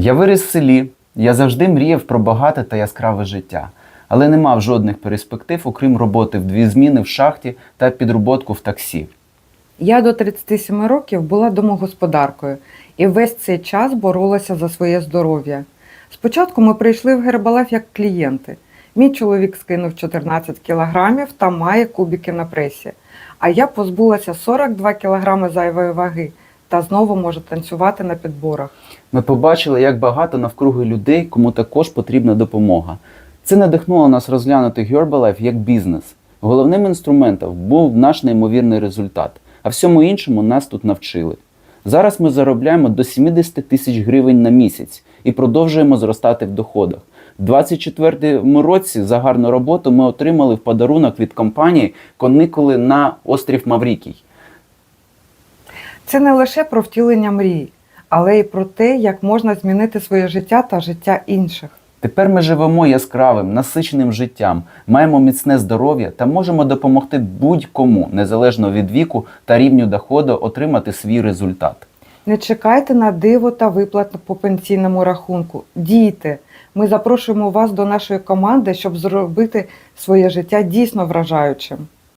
Я виріс в селі. Я завжди мріяв про багате та яскраве життя, але не мав жодних перспектив, окрім роботи в дві зміни в шахті та підроботку в таксі. Я до 37 років була домогосподаркою і весь цей час боролася за своє здоров'я. Спочатку ми прийшли в Гербалайф як клієнти. Мій чоловік скинув 14 кілограмів та має кубики на пресі. А я позбулася 42 кілограми зайвої ваги та знову можу танцювати на підборах. Ми побачили, як багато навкруги людей, кому також потрібна допомога. Це надихнуло нас розглянути Herbalife як бізнес. Головним інструментом був наш неймовірний результат, а всьому іншому нас тут навчили. Зараз ми заробляємо до 70 тисяч гривень на місяць і продовжуємо зростати в доходах. У 2024 році за гарну роботу ми отримали в подарунок від компанії канікули на острів Маврікій. Це не лише про втілення мрій, але й про те, як можна змінити своє життя та життя інших. Тепер ми живемо яскравим, насиченим життям, маємо міцне здоров'я та можемо допомогти будь-кому, незалежно від віку та рівню доходу, отримати свій результат. Не чекайте на диво та виплат по пенсійному рахунку. Дійте. Ми запрошуємо вас до нашої команди, щоб зробити своє життя дійсно вражаючим.